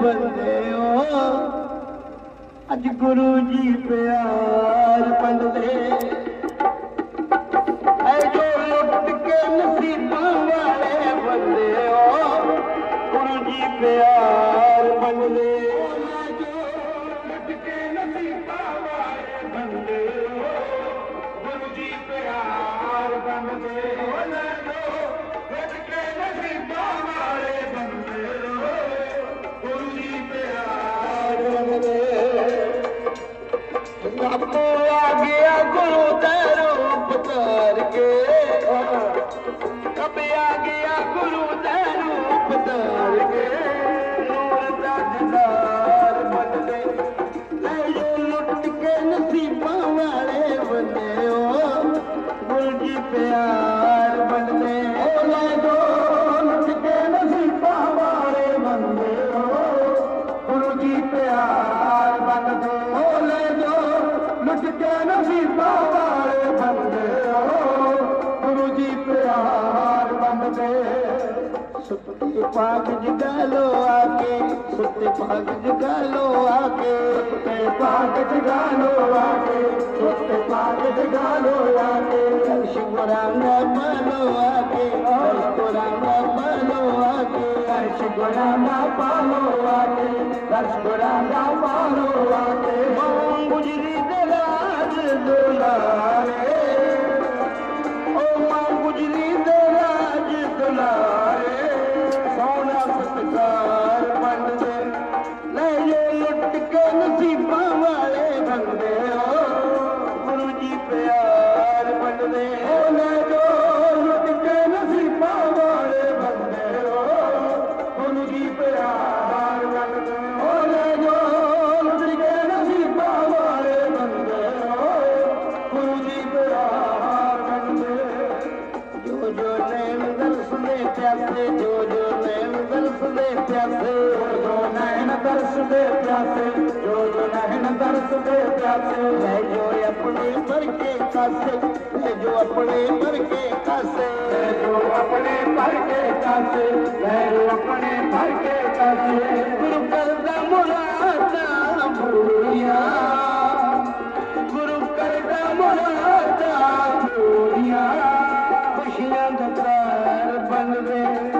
بندي اڄ گرو جي پيار بندي ਰੱਬ ਤੋਂ गुरू जी प्यारे सुपत पागलो सुप जलो पाग सुो भावागेश भलो पालो न प्यार जो नू जी प्यार जो दर्श न पास जो दर्शे प्यास दर्श दे प्यास जो न दर्श दे जो गुक कर मुरादा बूरिया गुरू कर मुरादा बूरिया ख़ुशियुनि जो प्यार बनवे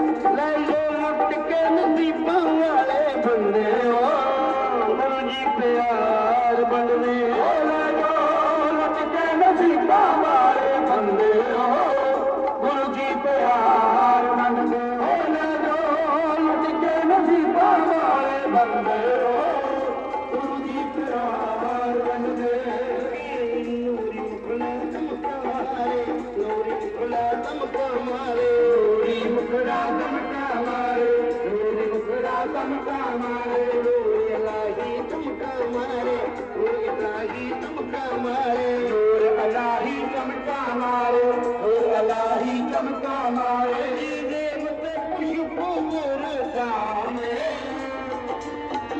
मुखड़ा दमका मारे लोरी मुखड़ा दमका मारे लोरी मुखड़ा दमका मारे लोरी अलाही दमका मारे लोरी अलाही दमका मारे लोर अलाही दमका मारे लोर अलाही दमका मारे देवत खुशबू मुरदा में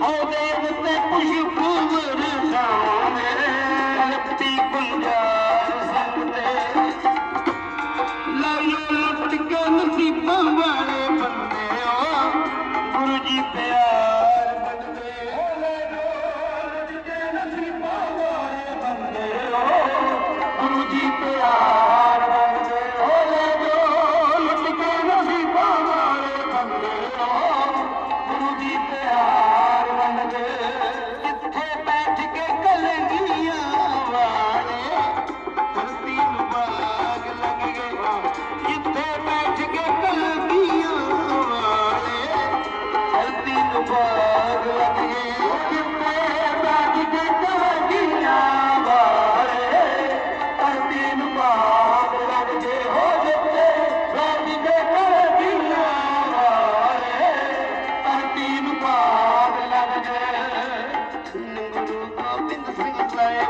ओ देवत खुशबू मुरदा में शक्ति कुंजा say